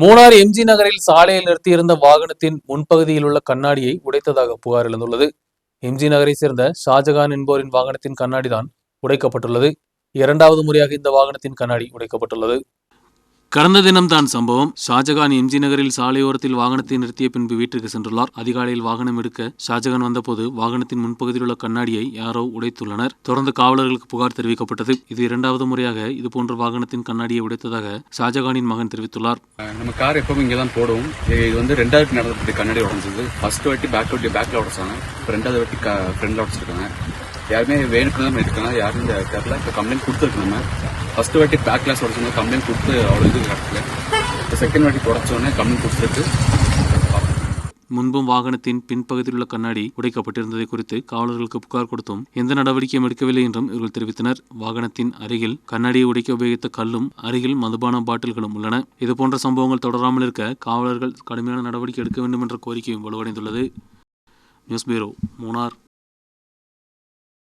Munnar MG நகரில் சாலையில் நிறுத்தியிருந்த வாகனத்தின் முன்பகுதியில் உள்ள கண்ணாடியை உடைத்ததாக புகார் எழுந்துள்ளது. எம்ஜி நகரை சேர்ந்த ஷாஜகான் என்போரின் வாகனத்தின் கண்ணாடி தான் உடைக்கப்பட்டுள்ளது. இரண்டாவது முறையாக இந்த வாகனத்தின் கண்ணாடி உடைக்கப்பட்டுள்ளது. கடந்த தினம் தான் சம்பவம். ஷாஜகான் எம்ஜி நகரில் சாலையோரத்தில் வாகனத்தை நிறுத்திய பின்பு வீட்டிற்கு சென்றுள்ளார். அதிகாலையில் வாகனம் எடுக்க ஷாஜகான் வந்தபோது வாகனத்தின் முன்பகுதியில் உள்ள கண்ணாடியை யாரோ உடைத்துள்ளனர். தொடர்ந்து காவலர்களுக்கு புகார் தெரிவிக்கப்பட்டது. இது இரண்டாவது முறையாக இதுபோன்ற வாகனத்தின் கண்ணாடியை உடைத்ததாக ஷாஜகானின் மகன் தெரிவித்துள்ளார். நம்ம கார் எப்பவும் இங்கே தான் போடுவோம் இது வந்து ரெண்டாவது நடந்தது கண்ணாடி உடஞ்சது ஃபர்ஸ்ட் வாட்டி பேக் வாட்டி பேக்கில் உடச்சாங்க ரெண்டாவது வாட்டி ஃப்ரண்டில் உடச்சிருக்காங்க யாருமே வேணுக்கு எடுக்கலாம். யாரும் இந்த தெரில இப்போ கம்ப்ளைண்ட் கொடுத்துருக்காங்க ஃபர்ஸ்ட் வாட்டி பேக் கிளாஸ் உடச்சோன்னா கம்ப்ளைண்ட் கொடுத்து அவ்வளோ இது கிடக்கல இப்போ செகண்ட் வாட்டி உடச்சோடனே கம்ப்ளைண்ட் கொடுத்துருக்கு. முன்பும் வாகனத்தின் பின்பகுதியில் உள்ள கண்ணாடி உடைக்கப்பட்டிருந்ததை குறித்து காவலர்களுக்கு புகார் கொடுத்தும் எந்த நடவடிக்கையும் எடுக்கவில்லை என்றும் இவர்கள் தெரிவித்தனர். வாகனத்தின் அருகில் கண்ணாடியை உடைக்க உபயோகித்த கல்லும் அருகில் மதுபான பாட்டில்களும் உள்ளன. இதுபோன்ற சம்பவங்கள் தொடராமல் இருக்க காவலர்கள் கடுமையான நடவடிக்கை எடுக்க வேண்டும் என்ற கோரிக்கையும் வலுவடைந்துள்ளது. News bureau Munnar.